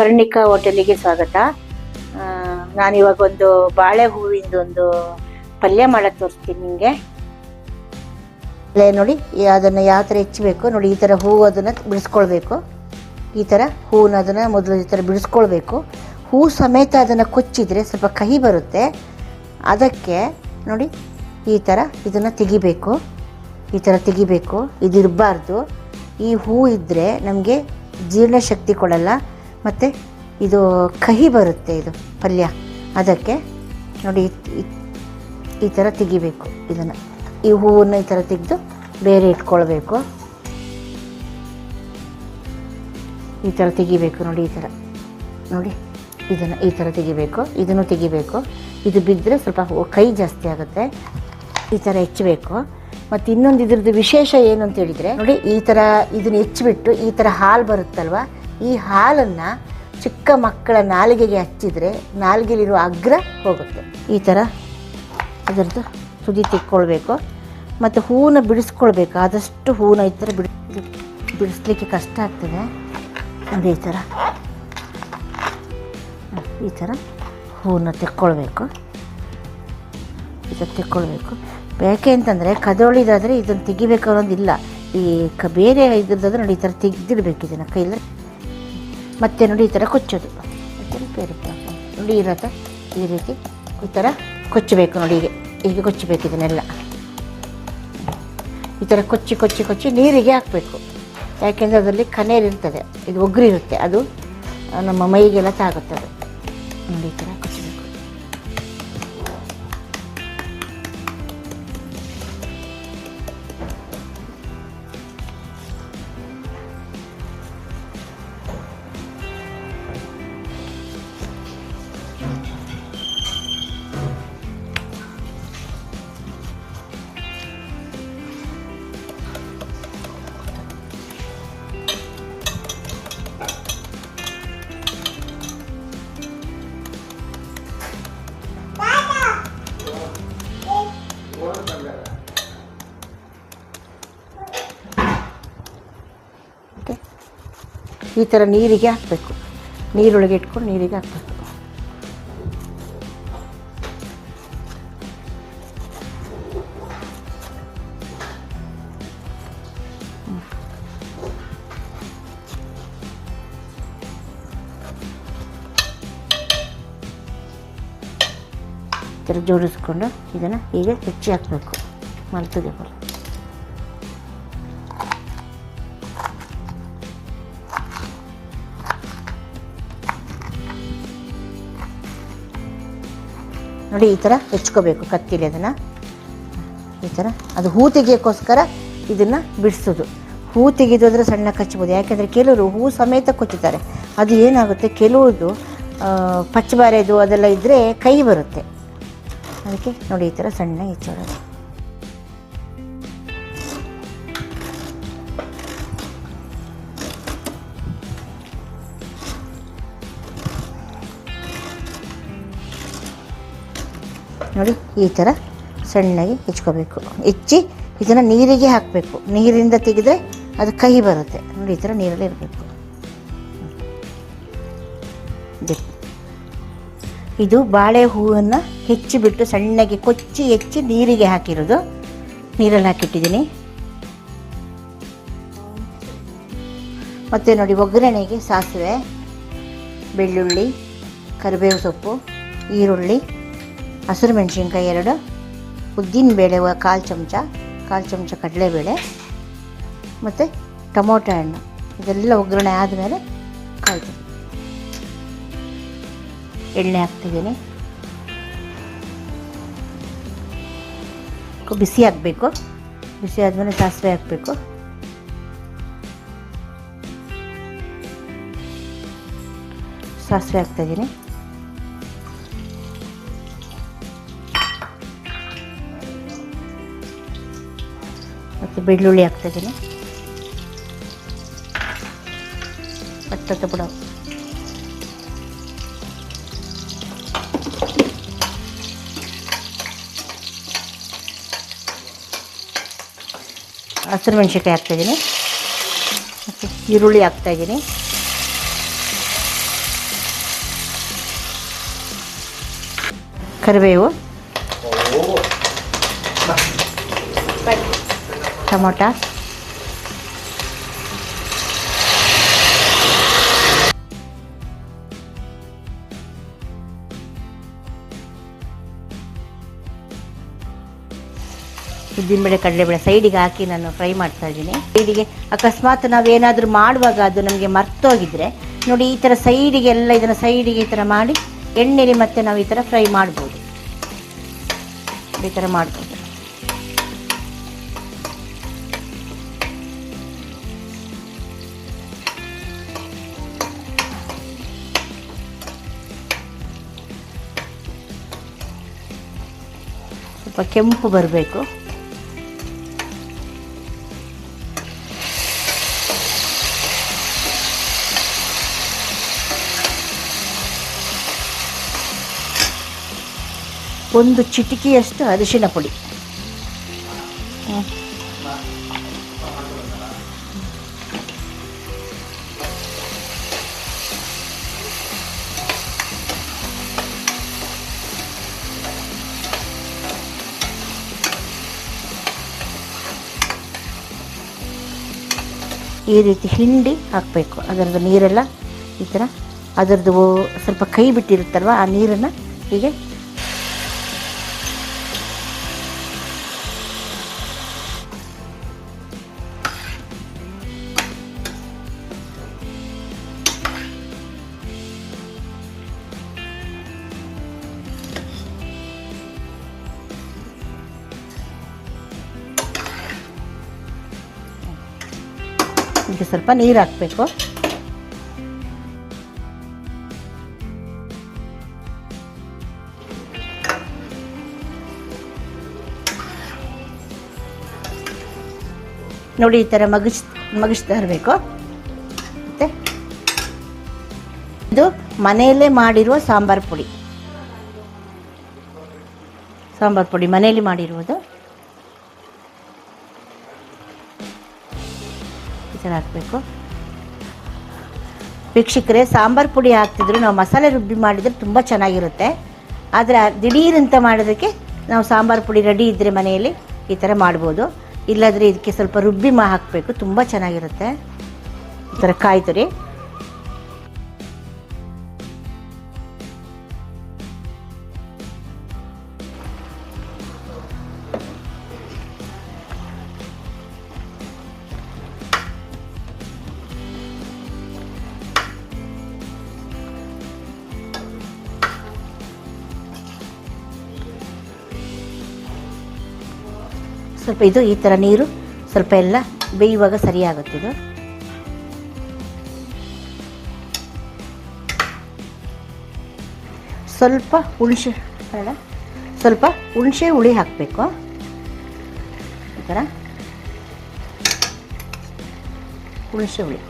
ಪರ್ಣಿಕಾ ಹೋಟೆಲಿಗೆ ಸ್ವಾಗತ. ನಾನು ನಾನಿವಾಗ ಒಂದು ಬಾಳೆ ಹೂವಿಂದ ಒಂದು ಪಲ್ಯ ಮಾಡಕ್ಕೆ ತೋರಿಸ್ತೀನಿ ನಿಮಗೆ ಅಲ್ಲೇ ನೋಡಿ ಅದನ್ನು ಯಾವ ಥರ ಹೆಚ್ಚಬೇಕು, ನೋಡಿ ಈ ಥರ ಹೂವು ಅದನ್ನು ಬಿಡಿಸ್ಕೊಳ್ಬೇಕು. ಈ ಥರ ಹೂವನ್ನ ಅದನ್ನು ಮೊದಲು ಈ ಥರ ಬಿಡಿಸ್ಕೊಳ್ಬೇಕು. ಹೂ ಸಮೇತ ಅದನ್ನು ಕೊಚ್ಚಿದರೆ ಸ್ವಲ್ಪ ಕಹಿ ಬರುತ್ತೆ. ಅದಕ್ಕೆ ನೋಡಿ, ಈ ಥರ ಇದನ್ನು ತೆಗಿಬೇಕು. ಈ ಥರ ತೆಗಿಬೇಕು, ಇದಿರಬಾರ್ದು. ಈ ಹೂ ಇದ್ದರೆ ನಮಗೆ ಜೀರ್ಣಶಕ್ತಿ ಕೊಡಲ್ಲ. ಮತ್ತು ಇದು ಕಹಿ ಬರುತ್ತೆ ಇದು ಪಲ್ಯ. ಅದಕ್ಕೆ ನೋಡಿ ಈ ಥರ ತೆಗಿಬೇಕು ಇದನ್ನು. ಈ ಹೂವನ್ನು ಈ ಥರ ತೆಗೆದು ಬೇರೆ ಇಟ್ಕೊಳ್ಬೇಕು. ಈ ಥರ ತೆಗಿಬೇಕು ನೋಡಿ ಈ ಥರ ನೋಡಿ ಇದನ್ನು ಈ ಥರ ತೆಗಿಬೇಕು, ಇದನ್ನು ತೆಗಿಬೇಕು. ಇದು ಬಿದ್ದರೆ ಸ್ವಲ್ಪ ಕೈ ಜಾಸ್ತಿ ಆಗುತ್ತೆ. ಈ ಥರ ಹೆಚ್ಚಬೇಕು. ಮತ್ತು ಇನ್ನೊಂದು ಇದ್ರದ್ದು ವಿಶೇಷ ಏನು ಅಂತ ಹೇಳಿದರೆ ನೋಡಿ ಈ ಥರ ಇದನ್ನು ಹೆಚ್ಚಿಬಿಟ್ಟು ಈ ಥರ ಹಾಲು ಬರುತ್ತಲ್ವ? ಈ ಹಾಲನ್ನು ಚಿಕ್ಕ ಮಕ್ಕಳ ನಾಲಿಗೆಗೆ ಹಚ್ಚಿದರೆ ನಾಲಿಗೆಲಿರುವ ಅಗ್ರ ಹೋಗುತ್ತೆ. ಈ ಥರ ಅದರದ್ದು ತುದಿ ತಿಕ್ಕೊಳ್ಬೇಕು. ಮತ್ತು ಹೂವನ್ನ ಬಿಡಿಸ್ಕೊಳ್ಬೇಕು. ಆದಷ್ಟು ಹೂವನ್ನ ಈ ಥರ ಬಿಡಿ ಬಿಡಿಸ್ಲಿಕ್ಕೆ ಕಷ್ಟ ಆಗ್ತದೆ. ಅದೇ ಈ ಥರ ಈ ಥರ ಹೂವನ್ನ ತೆಕ್ಕೊಳ್ಬೇಕು. ಈ ಥರ ತೆಕ್ಕೊಳ್ಬೇಕು. ಯಾಕೆ ಅಂತಂದರೆ ಕದೋಳಿದಾದರೆ ಇದನ್ನು ತೆಗಿಬೇಕು ಅನ್ನೋದಿಲ್ಲ. ಈ ಕ ಬೇರೆ ಇದ್ರದ್ದಾದ್ರೆ ನೋಡಿ ಈ ಥರ ತೆಗೆದಿಡ್ಬೇಕು ಇದನ್ನು ಕೈಯಲ್ಲಿ ಮತ್ತೆ ನೋಡಿ ಈ ಥರ ಕೊಚ್ಚೋದು. ನೋಡಿ ರಥ ಈ ರೀತಿ ಈ ಥರ ಕೊಚ್ಚಬೇಕು ನೋಡಿ ಹೀಗೆ. ಹೀಗೆ ಕೊಚ್ಚಬೇಕು ಇದನ್ನೆಲ್ಲ. ಈ ಥರ ಕೊಚ್ಚಿ ಕೊಚ್ಚಿ ಕೊಚ್ಚಿ ನೀರಿಗೆ ಹಾಕಬೇಕು. ಯಾಕೆಂದರೆ ಅದರಲ್ಲಿ ಕನೇರಿರ್ತದೆ ಇದು ಒಗ್ಗರಿರುತ್ತೆ ಇರುತ್ತೆ ಅದು ನಮ್ಮ ಮೈಗೆಲ್ಲ ತಾಗುತ್ತದೆ ನೋಡಿ ಈ ಥರ ಈ ಥರ ನೀರಿಗೆ ಹಾಕಬೇಕು. ನೀರೊಳಗೆ ಇಟ್ಕೊಂಡು ನೀರಿಗೆ ಹಾಕಬೇಕು. ಥರ ಜೋಡಿಸ್ಕೊಂಡು ಇದನ್ನು ಹೀಗೆ ಹೆಚ್ಚಿ ಹಾಕಬೇಕು. ಮಲ್ತದೆ ಬರ ನೋಡಿ, ಈ ಥರ ಹೆಚ್ಕೋಬೇಕು ಕತ್ತಿಲಿ ಅದನ್ನು. ಈ ಥರ ಅದು ಹೂ ತೆಗಿಯೋಕ್ಕೋಸ್ಕರ ಇದನ್ನು ಬಿಡಿಸೋದು. ಹೂ ತೆಗೆದೋದ್ರೆ ಸಣ್ಣ ಕಚ್ಚಬೋದು ಯಾಕೆಂದರೆ ಕೆಲವರು ಹೂ ಸಮೇತ ಕೊಚ್ಚುತ್ತಾರೆ ಅದು ಏನಾಗುತ್ತೆ? ಕೆಲವ್ರದ್ದು ಪಚ್ಚಬಾರೆದು ಅದೆಲ್ಲ ಇದ್ದರೆ ಕೈ ಬರುತ್ತೆ. ಅದಕ್ಕೆ ನೋಡಿ, ಈ ಥರ ಸಣ್ಣ ಹೆಚ್ಚೋದು ನೋಡಿ, ಈ ಥರ ಸಣ್ಣಗೆ ಹೆಚ್ಕೋಬೇಕು. ಹೆಚ್ಚಿ ಇದನ್ನು ನೀರಿಗೆ ಹಾಕಬೇಕು. ನೀರಿಂದ ತೆಗೆದ್ರೆ ಅದು ಕಹಿ ಬರುತ್ತೆ. ನೋಡಿ, ಈ ಥರ ನೀರಲ್ಲಿ ಇರಬೇಕು. ಇದು. ಬಾಳೆ ಹೂವನ್ನು ಹೆಚ್ಚಿಬಿಟ್ಟು ಸಣ್ಣಗೆ ಕೊಚ್ಚಿ ಹೆಚ್ಚಿ ನೀರಿಗೆ ಹಾಕಿರೋದು. ನೀರಲ್ಲಿ ಹಾಕಿಟ್ಟಿದ್ದೀನಿ. ಮತ್ತು ನೋಡಿ, ಒಗ್ಗರಣೆಗೆ ಸಾಸಿವೆ, ಬೆಳ್ಳುಳ್ಳಿ, ಕರಿಬೇವು ಸೊಪ್ಪು, ಈರುಳ್ಳಿ ಹಸಿರು ಮೆಣಸಿನ್ಕಾಯಿ ಎರಡು ಉದ್ದಿನಬೇಳೆ ಕಾಲು ಚಮಚ ಕಾಲು ಚಮಚ ಕಡಲೆಬೇಳೆ ಮತ್ತು ಟೊಮೊಟೊ ಹಣ್ಣು. ಇದೆಲ್ಲ ಒಗ್ಗರಣೆ ಆದಮೇಲೆ ಕಾಯ್ತು ಎಣ್ಣೆ ಹಾಕ್ತಿದ್ದೀನಿ. ಬಿಸಿ ಹಾಕಬೇಕು. ಬಿಸಿ ಆದಮೇಲೆ ಸಾಸಿವೆ ಹಾಕಬೇಕು. ಸಾಸಿವೆ ಹಾಕ್ತಾಯಿದ್ದೀನಿ ಬೆಳ್ಳುಳ್ಳಿ ಹಾಕ್ತಾಯಿದ್ದೀನಿ. ಹತ್ತತ್ತು ಬಿಡ. ಹಸಿರು ಮೆಣಸಿನ್ಕಾಯಿ ಹಾಕ್ತಾಯಿದ್ದೀನಿ. ಮತ್ತು ಈರುಳ್ಳಿ ಹಾಕ್ತಾಯಿದ್ದೀನಿ. ಕರಿಬೇವು. ಟೊಮೊಟ. ಉದ್ದಿನಬೇಳೆ ಕಡಲೆಬೇಳೆ ಸೈಡಿಗೆ ಹಾಕಿ ನಾನು ಫ್ರೈ ಮಾಡ್ತಾ ಇದ್ದೀನಿ. ಸೈಡಿಗೆ ಅಕಸ್ಮಾತ್ ನಾವೇನಾದರೂ ಮಾಡುವಾಗ ಅದು ನಮಗೆ ಮರ್ತೋಗಿದ್ರೆ ನೋಡಿ ಈ ಥರ ಸೈಡಿಗೆ ಎಲ್ಲ ಇದನ್ನು ಸೈಡಿಗೆ ಈ ಥರ ಮಾಡಿ ಎಣ್ಣೆಲಿ ಮತ್ತೆ ನಾವು ಈ ಥರ ಫ್ರೈ ಮಾಡ್ಬೋದು. ಈ ಥರ ಮಾಡ್ಬೋದು. ಕೆಂಪು ಬರಬೇಕು. ಒಂದು ಚಿಟಿಕೆಯಷ್ಟು ಅರಿಶಿನ ಪುಡಿ. ಈ ರೀತಿ ಹಿಂಡಿ ಹಾಕಬೇಕು. ಅದರದ್ದು ನೀರೆಲ್ಲ ಈ ಥರ. ಅದರದ್ದು ಸ್ವಲ್ಪ ಕೈ ಬಿಟ್ಟಿರುತ್ತಲ್ವ? ಆ ನೀರನ್ನು ಹೀಗೆ ಇದಕ್ಕೆ ಸ್ವಲ್ಪ ನೀರು ಹಾಕಬೇಕು. ನೋಡಿ ಈ ಥರ ಮಗಿಸ್ ಮಗಿಸ್ತಾ ಇರಬೇಕು ಮತ್ತೆ ಇದು ಮನೆಯಲ್ಲೇ ಮಾಡಿರುವ ಸಾಂಬಾರು ಪುಡಿ. ಸಾಂಬಾರು ಪುಡಿ ಮನೆಯಲ್ಲಿ ಮಾಡಿರುವುದು ಥರ ಹಾಕಬೇಕು ವೀಕ್ಷಕರೇ, ಸಾಂಬಾರು ಪುಡಿ ಹಾಕ್ತಿದ್ರು, ನಾವು ಮಸಾಲೆ ರುಬ್ಬಿ ಮಾಡಿದರೆ ತುಂಬ ಚೆನ್ನಾಗಿರುತ್ತೆ. ಆದರೆ ದಿಢೀರಂತ ಮಾಡೋದಕ್ಕೆ ನಾವು ಸಾಂಬಾರು ಪುಡಿ ರೆಡಿ ಇದ್ದರೆ ಮನೆಯಲ್ಲಿ ಈ ಥರ ಮಾಡ್ಬೋದು. ಇಲ್ಲಾದರೆ ಇದಕ್ಕೆ ಸ್ವಲ್ಪ ರುಬ್ಬಿ ಮಾ ಹಾಕಬೇಕು, ತುಂಬ ಚೆನ್ನಾಗಿರುತ್ತೆ. ಈ ಥರ ಕಾಯಿ ತುರಿ ಸ್ವಲ್ಪ ಇದು ಈ ಥರ ನೀರು, ಸ್ವಲ್ಪ ಎಲ್ಲ ಬೇಯುವಾಗ ಸರಿಯಾಗುತ್ತೆ ಇದು. ಸ್ವಲ್ಪ ಹುಣಸೆ ಬೇಡ ಸ್ವಲ್ಪ ಹುಣಸೆ ಹುಳಿ ಹಾಕಬೇಕು. ಈ ಥರ ಹುಣಸೆ ಹುಳಿ.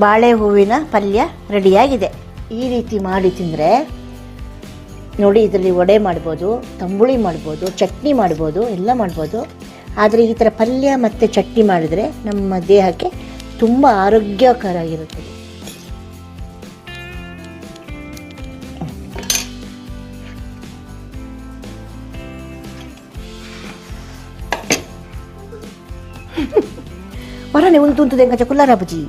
ಬಾಳೆ ಹೂವಿನ ಪಲ್ಯ ರೆಡಿಯಾಗಿದೆ. ಈ ರೀತಿ ಮಾಡಿ ತಿಂದರೆ ನೋಡಿ ಇದರಲ್ಲಿ ವಡೆ ಮಾಡ್ಬೋದು, ತಂಬುಳಿ ಮಾಡ್ಬೋದು, ಚಟ್ನಿ ಮಾಡ್ಬೋದು, ಎಲ್ಲ ಮಾಡ್ಬೋದು. ಆದರೆ ಈ ಥರ ಪಲ್ಯ ಮತ್ತು ಚಟ್ನಿ ಮಾಡಿದರೆ ನಮ್ಮ ದೇಹಕ್ಕೆ ತುಂಬ ಆರೋಗ್ಯಕರ ಆಗಿರುತ್ತದೆ. ಬರೋಣ ಒಂದು ತುಂತದೆ ಕಚ್ಚ ಕುಲ್ಲಾರ ಬುಜಿ